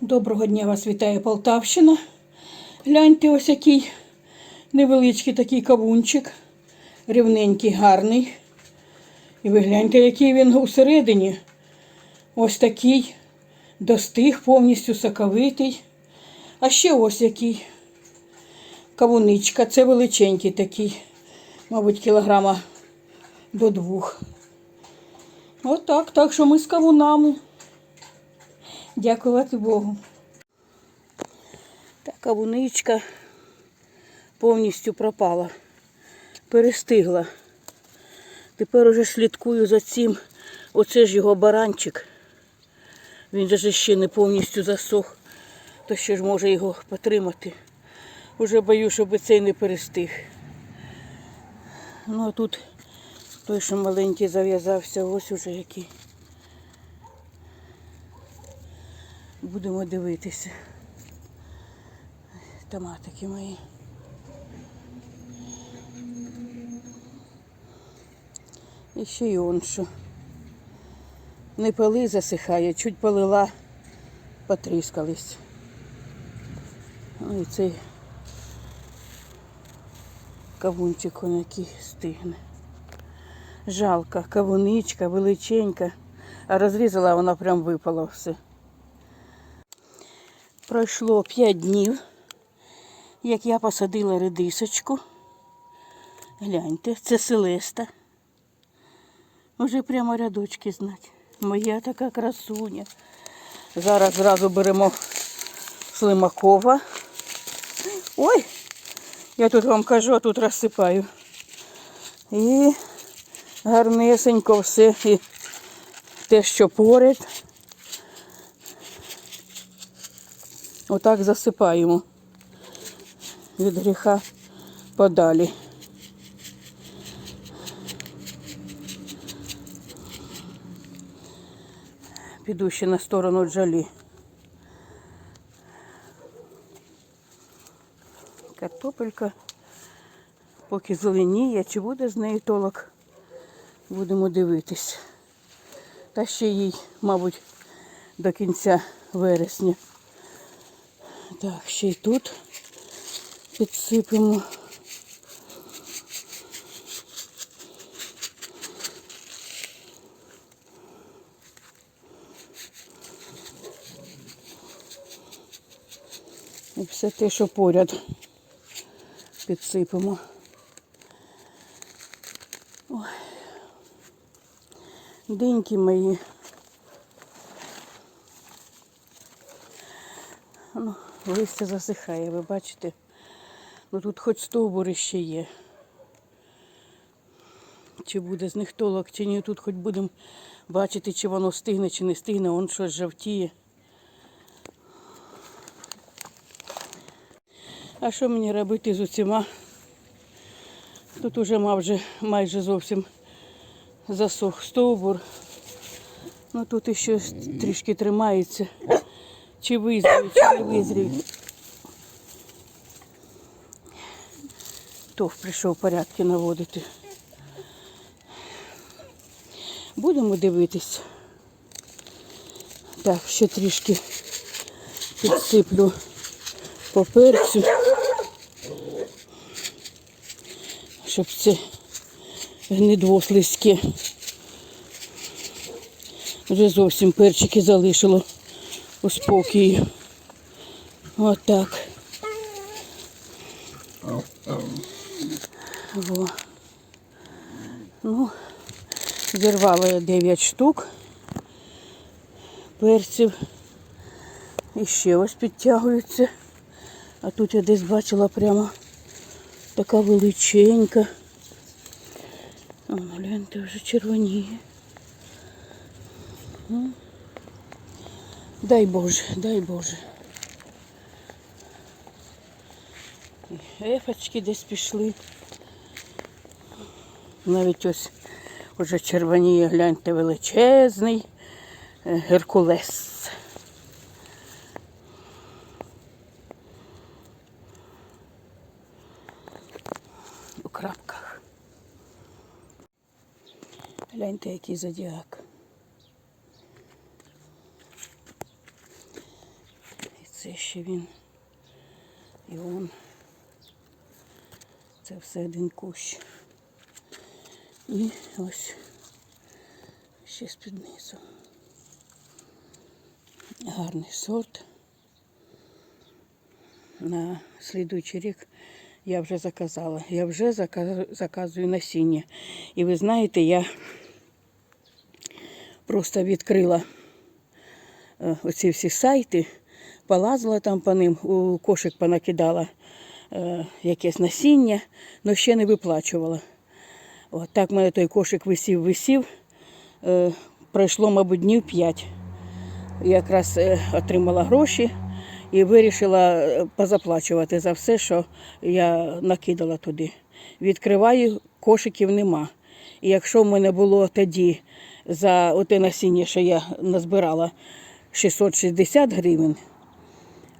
Доброго дня вас вітає Полтавщина. Гляньте, ось який невеличкий такий кавунчик. Рівненький, гарний. І ви гляньте, який він усередині. Ось такий достиг, повністю соковитий. А ще ось який кавуничка. Це величенький такий, мабуть, кілограма до двох. Отак, так що ми з кавунами. Дякувати Богу. Та кавуничка повністю пропала, перестигла. Тепер уже слідкую за цим. Оце ж його баранчик. Він же ще не повністю засох, то ще ж може його потримати. Уже боюсь, щоб цей не перестиг. Ну а тут той, що маленький зав'язався, ось уже який. Будемо дивитися. Томатики мої. І ще й он що. Не пали засихає, чуть полила, потріскались. Ну і цей кавунчик он який стигне. Жалко, кавуничка, величенька, а розрізала вона прям випала все. Пройшло 5 днів, як я посадила редисочку. Гляньте, це Селеста. Уже прямо рядочки знать. Моя така красуня. Зараз зразу беремо слимакова. Ой, я тут вам кажу, а тут розсипаю. І гарнесенько все. І те, що поряд. Отак засипаємо від гріха подалі. Піду ще на сторону джалі. Картопелька поки зеленіє, чи буде з неї толок, будемо дивитись. Та ще їй, мабуть, до кінця вересня. Так, ще й тут підсипемо. І все те, що поряд підсипемо. Ой. Деньки мої. Ну, листя засихає, ви бачите. Ну тут хоч стовбури ще є. Чи буде з них толок, чи ні, тут хоч будемо бачити, чи воно стигне, чи не стигне, он щось жовтіє. А що мені робити з усіма? Тут уже майже, майже зовсім засох стовбур. Ну тут ще трішки тримається. Чи визріють, чи не визріють. Тов прийшов порядки наводити. Будемо дивитись. Так, ще трішки підсиплю по перцю, щоб це гнидво слизьке. Вже зовсім перчики залишило у спокій. Отак. Во. Ну, зірвала я 9 штук перців. І ще ось підтягуються. А тут я десь бачила прямо така величенька. О, гляньте, вже червоніє. Дай Боже, дай Боже. Ефочки десь пішли. Навіть ось уже червоніє, гляньте, величезний е, Геркулес. У крапках. Гляньте, який зодіак. Ще він. І он. Це все один кущ. І ось ще з-під низу. Гарний сорт. На слідуючий рік я вже заказала. Я вже заказую насіння. І ви знаєте, я просто відкрила е, оці всі сайти, полазила там по ним, у кошик понакидала е, якесь насіння, але ще не виплачувала. От так в мене той кошик висів, висів. Е, пройшло, мабуть, днів 5. Якраз е, отримала гроші і вирішила е, позаплачувати за все, що я накидала туди. Відкриваю, кошиків нема. І якщо в мене було тоді за оте насіння, що я назбирала 660 гривень,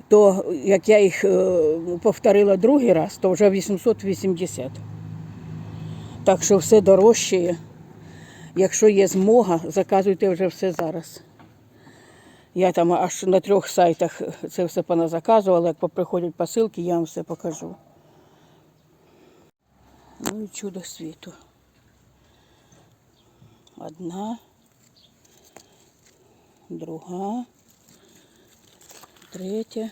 то як я їх е, повторила другий раз, то вже 880. Так що все дорожчає. Якщо є змога, заказуйте вже все зараз. Я там аж на трьох сайтах це все поназаказувала. Як поприходять посилки, я вам все покажу. Ну і чудо світу. Одна, друга, третя,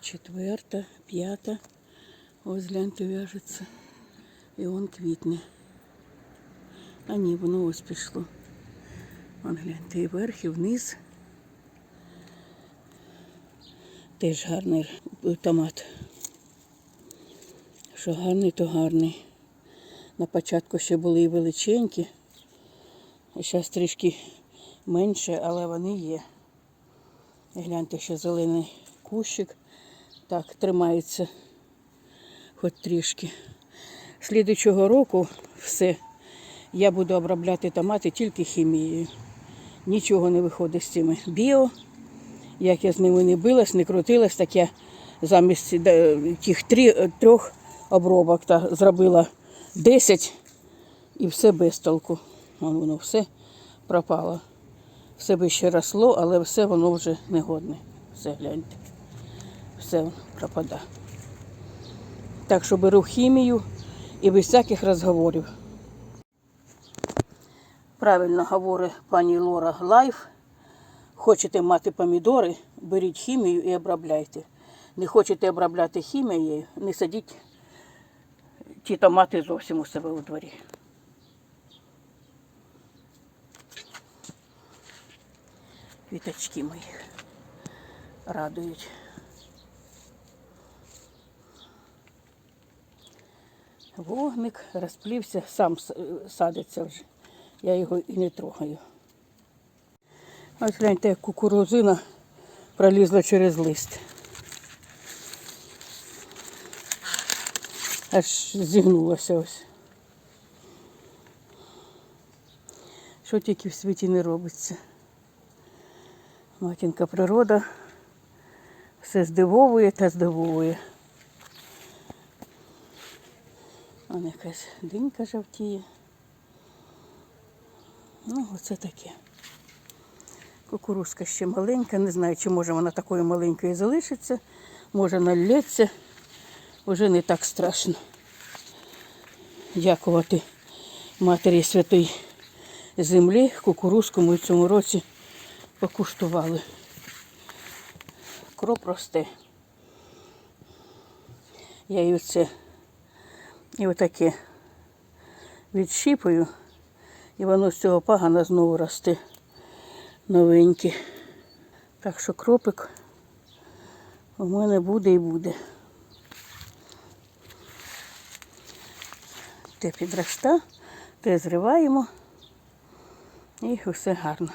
четверта, п'ята. Ось гляньте, в'яжеться. І он квітне. А ні, воно ось пішло. Вон гляньте, і вверх, і вниз. Теж гарний томат. Що гарний, то гарний. На початку ще були і величенькі. А зараз трішки менше, але вони є. Гляньте, ще зелений кущик. Так, тримається хоч трішки. Слідуючого року все. Я буду обробляти томати тільки хімією. Нічого не виходить з цими біо. Як я з ними не билась, не крутилась, так я замість е, тих трі- трьох обробок та зробила 10 і все без толку. Воно все пропало. Все би ще росло, але все воно вже негодне. Все гляньте. Все воно пропада. Так що беру хімію і без всяких розговорів. Правильно говорить пані Лора Лайф. Хочете мати помідори, беріть хімію і обробляйте. Не хочете обробляти хімією, не садіть ті томати зовсім у себе у дворі. Квіточки мої радують. Вогник розплівся, сам садиться вже. Я його і не трогаю. Ось гляньте, як кукурузина пролізла через лист. Аж зігнулася ось. Що тільки в світі не робиться. Матінка природа все здивовує та здивовує. Вон якась динька жовтіє. Ну, оце таке. Кукурузка ще маленька, не знаю, чи може вона такою маленькою залишиться, може налється. Уже не так страшно. Дякувати Матері Святої Землі. Кукурузку ми в цьому році покуштували. Кроп росте. Я її це і отаке відщіпую, і воно з цього пагана знову росте новеньке. Так що кропик у мене буде і буде. Те підросте, те зриваємо і все гарно.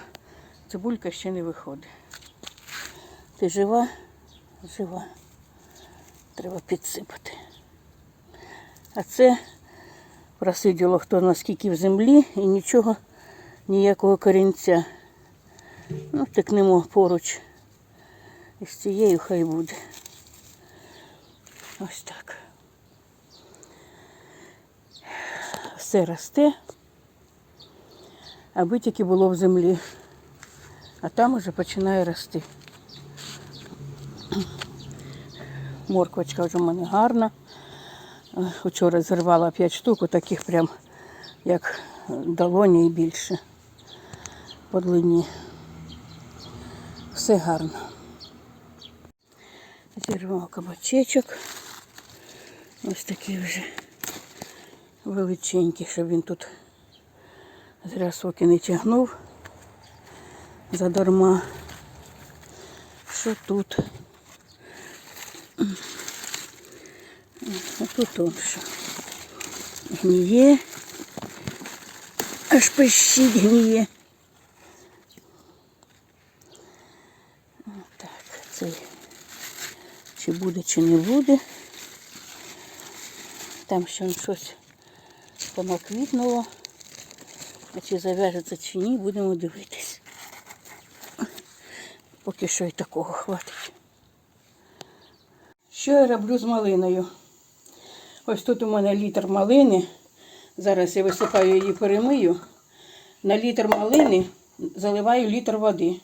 Цибулька ще не виходить. Ти жива? Жива. Треба підсипати. А це просиділо хто наскільки в землі і нічого, ніякого корінця. Ну, тикнемо поруч. І з цією хай буде. Ось так. Все росте, аби тільки було в землі. А там уже починає рости. Морквочка вже в мене гарна. Вчора зірвала 5 штук, таких прям як долоні і більше по длині. Все гарно. Зірвав кабачечок. Ось такий вже величенький, щоб він тут зря соки не тягнув задарма. Що тут? А тут он що? Гніє. Аж пищить гніє. Так, цей чи буде, чи не буде. Там ще щось помаквітнуло. А чи зав'яжеться, чи ні, будемо дивитись. Поки що і такого хватить. Що я роблю з малиною? Ось тут у мене літр малини. Зараз я висипаю її перемию. На літр малини заливаю літр води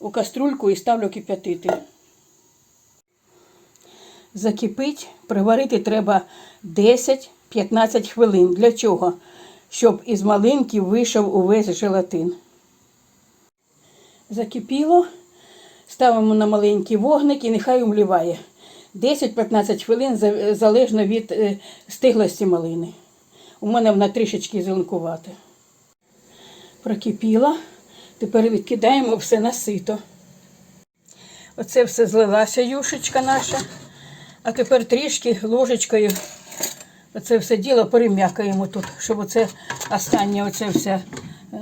у каструльку і ставлю кип'ятити. Закипить, приварити треба 10-15 хвилин. Для чого? Щоб із малинки вийшов увесь желатин. Закипіло, ставимо на маленький вогник і нехай умліває. 10-15 хвилин залежно від е, стиглості малини. У мене вона трішечки зеленкувата. Прокипіла. Тепер відкидаємо все на сито. Оце все злилася юшечка наша. А тепер трішки ложечкою оце все діло перем'якаємо тут, щоб оце останнє оце все е,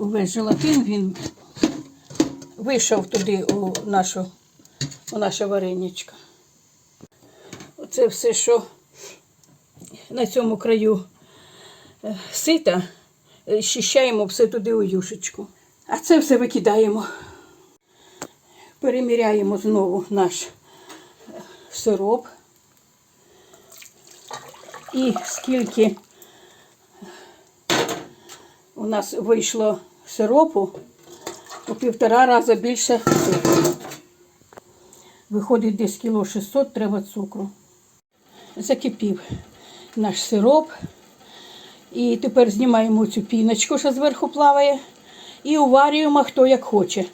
увесь желатин він вийшов туди у нашу у наше вареничко. Оце все, що на цьому краю е, сита, е, щищаємо все туди у юшечку. А це все викидаємо. Переміряємо знову наш е, сироп. І скільки у нас вийшло сиропу, у півтора рази більше цукру. Виходить десь кіло 600 треба цукру. Закипів наш сироп. І тепер знімаємо цю піночку, що зверху плаває, і уварюємо хто як хоче.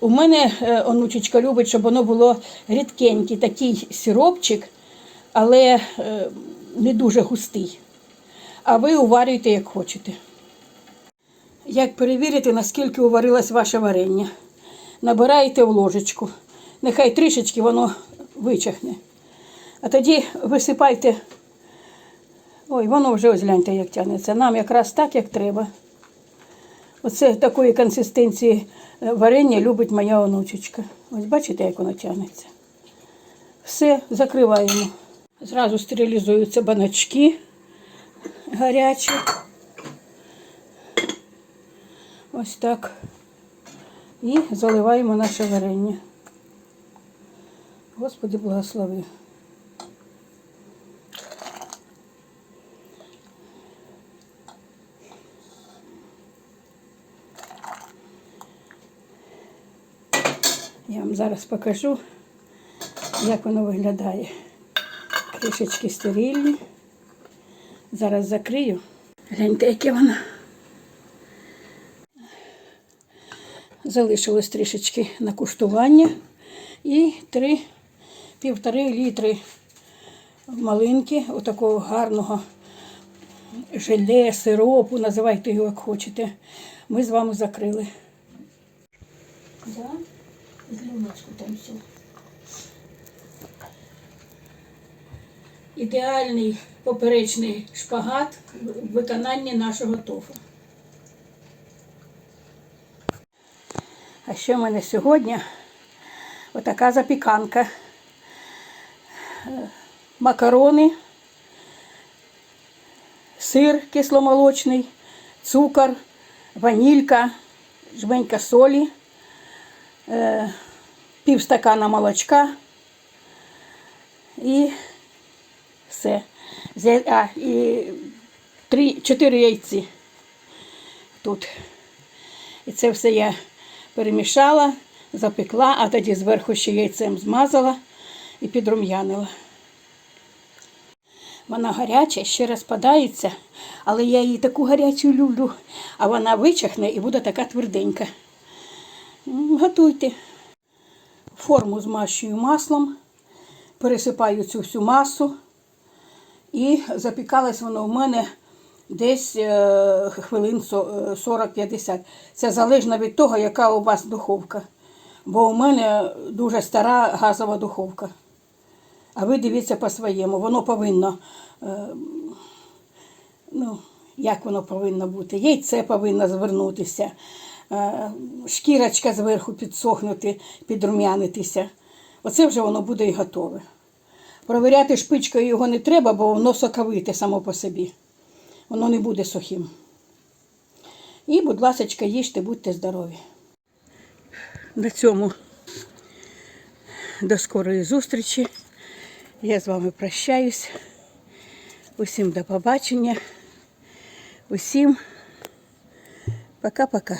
У мене е, онучечка любить, щоб воно було рідкенький такий сиропчик, але е, не дуже густий. А ви уварюєте як хочете. Як перевірити, наскільки уварилось ваше варення? Набираєте в ложечку. Нехай трішечки воно вичахне. А тоді висипайте. Ой, воно вже ось гляньте, як тягнеться. Нам якраз так, як треба. Оце такої консистенції е, варення любить моя онучечка. Ось бачите, як воно тягнеться. Все, закриваємо. Зразу стерилізуються баночки гарячі. Ось так. І заливаємо наше варення. Господи, благослови. Я вам зараз покажу, як воно виглядає. Кришечки стерильні. Зараз закрию. Гляньте, яке воно. Залишилось трішечки на куштування. І три, півтори літри малинки, отакого гарного желе, сиропу, називайте його як хочете. Ми з вами закрили. Там все. Ідеальний поперечний шпагат в виконанні нашого тофу. А ще в мене сьогодні отака запіканка. Макарони, сир кисломолочний, цукор, ванілька, жменька солі, е, пів стакана молочка і все. А, і три, чотири яйці тут. І це все я перемішала, запекла, а тоді зверху ще яйцем змазала і підрум'янила. Вона гаряча, ще розпадається, але я її таку гарячу люблю, а вона вичахне і буде така тверденька. Готуйте. Форму змащую маслом, пересипаю цю всю масу. І запікалось воно в мене десь е, хвилин е, 40-50. Це залежно від того, яка у вас духовка. Бо у мене дуже стара газова духовка. А ви дивіться по-своєму. Воно повинно, е, ну, як воно повинно бути? Яйце повинно звернутися, е, шкірочка зверху підсохнути, підрум'янитися. Оце вже воно буде і готове. Провіряти шпичкою його не треба, бо воно соковите само по собі. Воно не буде сухим. І, будь ласка, їжте, будьте здорові. На цьому до скорої зустрічі. Я з вами прощаюсь. Усім до побачення. Усім пока-пока.